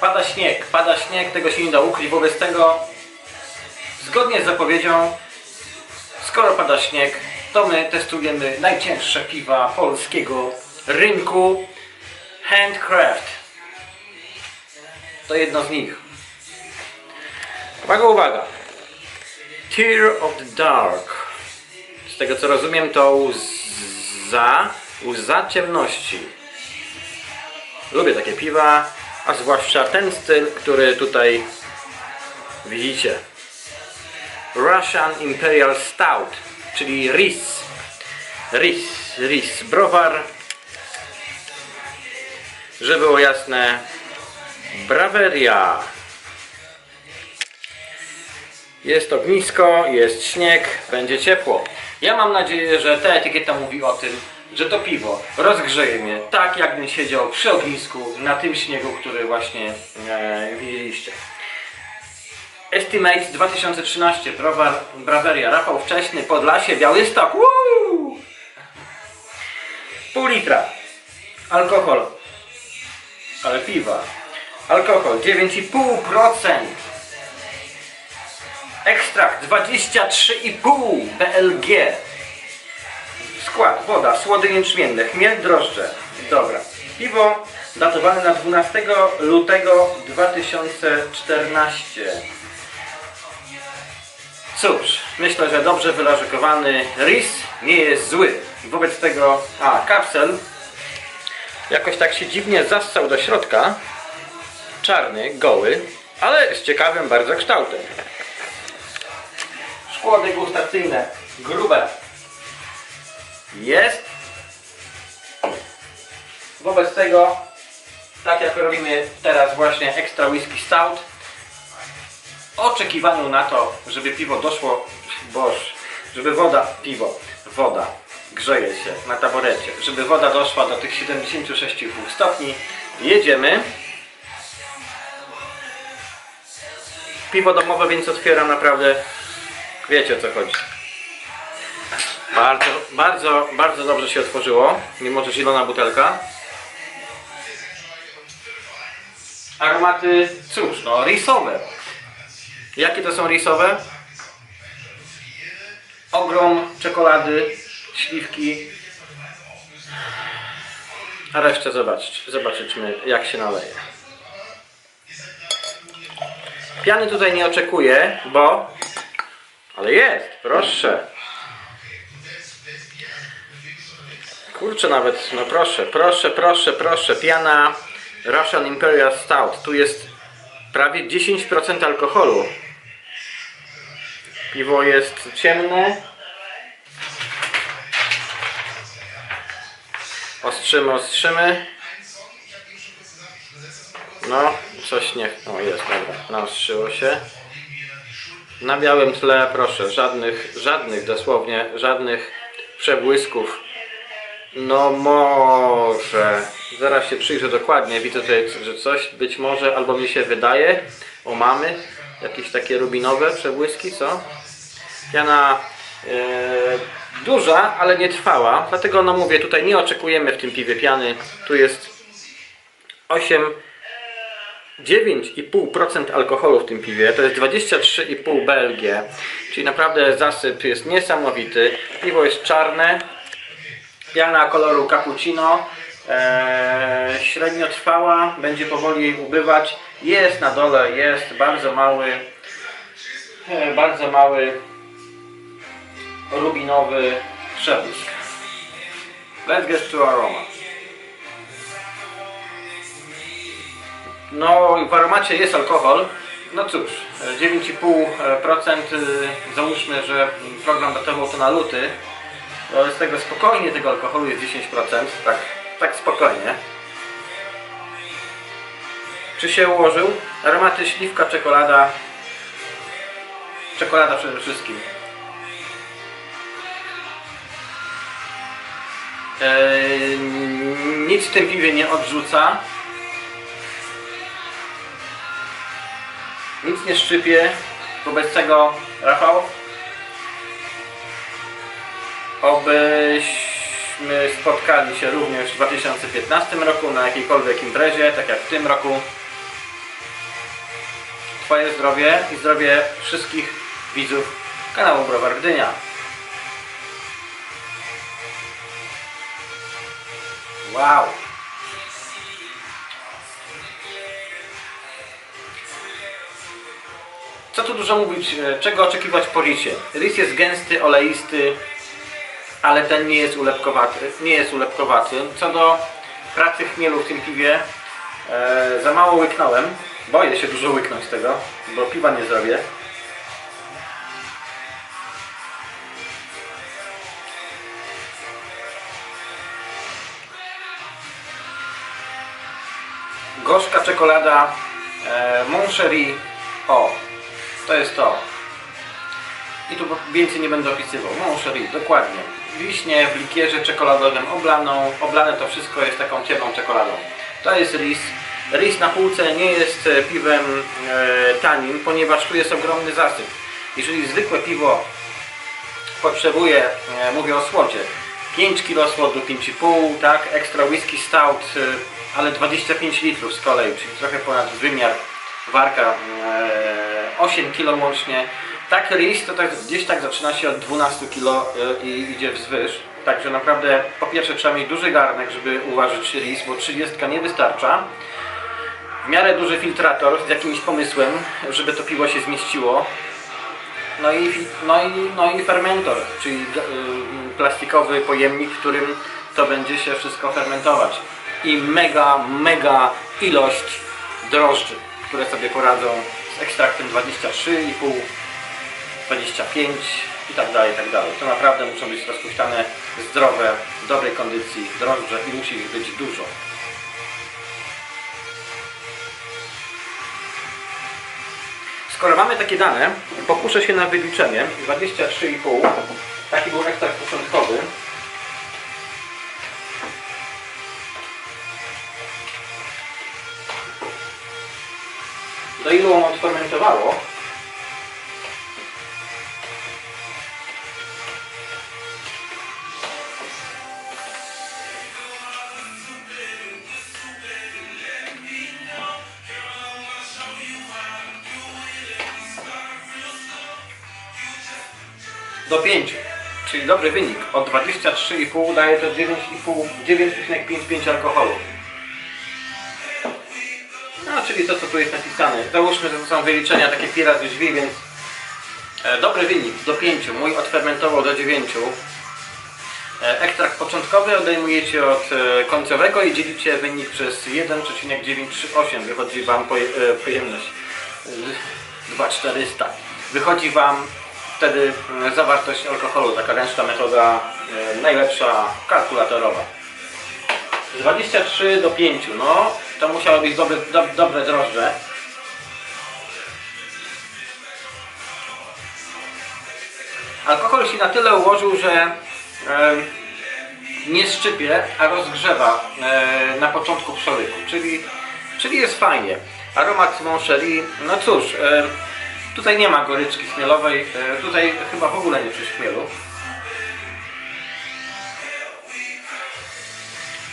Pada śnieg, pada śnieg, tego się nie da ukryć. Wobec tego, zgodnie z zapowiedzią, skoro pada śnieg, to my testujemy najcięższe piwa polskiego rynku Handcraft. To jedno z nich. Uwaga, uwaga. Tear of the Dark. Z tego co rozumiem to łza, łza ciemności. Lubię takie piwa, a zwłaszcza ten styl, który tutaj widzicie. Russian Imperial Stout, czyli RIS. RIS, RIS, browar. Żeby było jasne, Braveria. Jest ognisko, jest śnieg, będzie ciepło. Ja mam nadzieję, że ta etykieta mówi o tym, że to piwo rozgrzeje mnie tak, jakbym siedział przy ognisku na tym śniegu, który właśnie e, widzieliście. Estimate 2013, browar Braveria, Rafał Wcześny, Podlasie, Białystok, Woo! Pół litra. Alkohol. Ale piwa. Alkohol 9,5%. Ekstrakt 23,5 BLG. Skład, woda, słody jęczmienne, chmiel, drożdże. Dobra. Piwo datowane na 12 lutego 2014. Cóż, myślę, że dobrze wylażykowany ris nie jest zły. Wobec tego, a kapsel jakoś tak się dziwnie zassał do środka. Czarny, goły, ale z ciekawym bardzo kształtem. Szkło degustacyjne, grube. Jest. Wobec tego, tak jak robimy teraz właśnie extra whisky stout, oczekiwaniu na to, żeby piwo doszło, boż, żeby woda, piwo, woda grzeje się na taborecie, żeby woda doszła do tych 76,5 stopni, jedziemy. Piwo domowe, więc otwieram naprawdę, wiecie o co chodzi. Bardzo, bardzo, bardzo dobrze się otworzyło, mimo że zielona butelka. Aromaty, cóż, no risowe. Jakie to są risowe? Ogrom czekolady, śliwki. A resztę zobaczcie, zobaczymy jak się naleje. Piany tutaj nie oczekuję, bo... Ale jest, proszę. Kurczę nawet, no proszę, proszę, proszę, proszę. Piana Russian Imperial Stout. Tu jest prawie 10% alkoholu. Piwo jest ciemne. Ostrzymy, ostrzymy. No, coś nie... O, jest, dobra. Naostrzyło się. Na białym tle, proszę, żadnych, żadnych dosłownie, żadnych przebłysków. No może. Zaraz się przyjrzę dokładnie. Widzę tutaj, że coś być może, albo mi się wydaje. O, mamy jakieś takie rubinowe przebłyski, co? Piana e, duża, ale nie trwała. Dlatego, no mówię, tutaj nie oczekujemy w tym piwie piany. Tu jest 8 9,5% alkoholu w tym piwie, to jest 23,5 BLG, czyli naprawdę zasyp jest niesamowity. Piwo jest czarne, piana koloru cappuccino, eee, średnio trwała, będzie powoli ubywać. Jest na dole, jest bardzo mały, e, bardzo mały rubinowy przebłysk. Let's get to aroma. No, w aromacie jest alkohol. No cóż, 9,5% y, załóżmy, że program datował to na luty. No, z tego spokojnie tego alkoholu jest 10%, tak, tak spokojnie. Czy się ułożył? Aromaty śliwka, czekolada. Czekolada przede wszystkim. Eee, nic w tym piwie nie odrzuca. Nic nie szczypie. Wobec tego, Rafał, obyśmy spotkali się również w 2015 roku na jakiejkolwiek imprezie, tak jak w tym roku. Twoje zdrowie i zdrowie wszystkich widzów kanału Browar Gdynia. Wow! Co tu dużo mówić, e, czego oczekiwać po risie? Ris jest gęsty, oleisty, ale ten nie jest ulepkowaty. Nie jest ulepkowaty. Co do pracy chmielu w tym piwie, e, za mało łyknąłem. Boję się dużo łyknąć tego, bo piwa nie zrobię. Gorzka czekolada e, Moncherie. O, to jest to. I tu więcej nie będę opisywał. Moncherie, dokładnie. Wiśnie w likierze czekoladowym oblaną. Oblane to wszystko jest taką ciemną czekoladą. To jest ris. Ris na półce nie jest e, piwem e, tanim, ponieważ tu jest ogromny zasyp. Jeżeli zwykłe piwo potrzebuje, e, mówię o słodzie, 5 kg słodu, 5,5, tak, ekstra whisky stout, e, ale 25 litrów z kolei, czyli trochę ponad wymiar warka, e, 8 kg łącznie. Tak ris to tak, gdzieś tak zaczyna się od 12 kg e, i idzie wzwyż. Także naprawdę po pierwsze trzeba mieć duży garnek, żeby uważać ris, bo 30 nie wystarcza. W miarę duży filtrator z jakimś pomysłem, żeby to piwo się zmieściło. No i, no i, no i fermentor, czyli y, plastikowy pojemnik, w którym to będzie się wszystko fermentować. I mega, mega ilość drożdży, które sobie poradzą z ekstraktem 23,5, 25 i tak dalej, i tak dalej. To naprawdę muszą być rozpuszczane zdrowe, dobrej kondycji drożdże i musi ich być dużo. Skoro mamy takie dane, pokuszę się na wyliczenie. 23,5. Taki był ekstrakt początkowy. Do ilu on odfermentowało? Do 5, czyli dobry wynik. Od 23,5 daje to 9,5 9,55 alkoholu. No, czyli to co tu jest napisane. Załóżmy, że to są wyliczenia takie pi razy drzwi, więc e, dobry wynik do 5. Mój odfermentował do 9. E, ekstrakt początkowy odejmujecie od e, końcowego i dzielicie wynik przez 1,938. Wychodzi Wam poje, pojemność e, 2,400. Wychodzi Wam wtedy e, zawartość alkoholu, taka ręczna metoda e, najlepsza kalkulatorowa. Z 23 do 5, no to musiało być dobre, do, dobre drożdże. Alkohol się na tyle ułożył, że e, nie szczypie, a rozgrzewa e, na początku przełyku, czyli, czyli jest fajnie. Aromat Moncherie, no cóż, e, tutaj nie ma goryczki chmielowej, e, tutaj chyba w ogóle nie przy chmielu.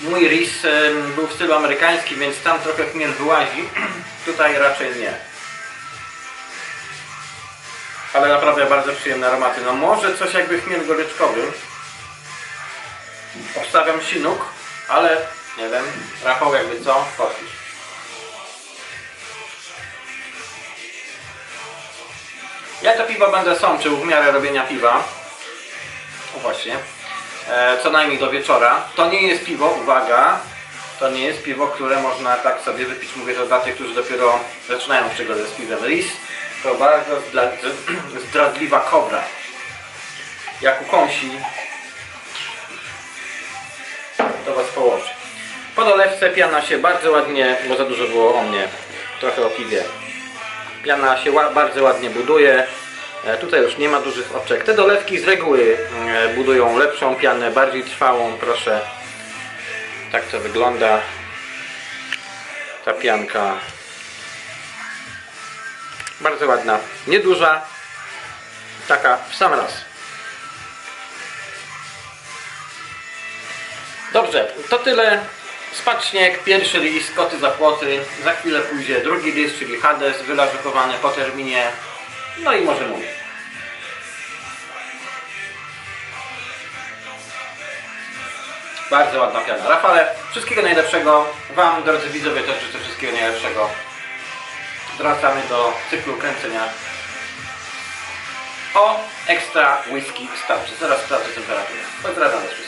Mój ris e, był w stylu amerykańskim, więc tam trochę chmiel wyłazi, tutaj raczej nie. Ale naprawdę bardzo przyjemne aromaty. No może coś jakby chmiel goryczkowy. Obstawiam sinuk, ale nie wiem, Rafał jakby co. Ja to piwo będę sączył w miarę robienia piwa. O właśnie. E, co najmniej do wieczora. To nie jest piwo, uwaga, to nie jest piwo, które można tak sobie wypić. Mówię to dla tych, którzy dopiero zaczynają przygodę z piwem. Ris to bardzo zdra- zdradliwa kobra. Jak ukąsi, to was położy. Po dolewce piana się bardzo ładnie, bo za dużo było o mnie, trochę o piwie. Piana się bardzo ładnie buduje. E, Tutaj już nie ma dużych oczek. Te dolewki z reguły e, budują lepszą pianę, bardziej trwałą. Proszę, tak to wygląda. Ta pianka. Bardzo ładna. Nieduża. Taka w sam raz. Dobrze, to tyle Spadł śnieg, pierwszy list, koty za płoty, za chwilę pójdzie drugi list, czyli Hades, wylażykowany po terminie, no i może mówię. Bardzo ładna piana. Rafale, wszystkiego najlepszego. Wam, drodzy widzowie, też życzę wszystkiego najlepszego. Wracamy do cyklu kręcenia o ekstra whisky starczy. Zaraz sprawdzę temperaturę. Pozdrawiam wszystkich.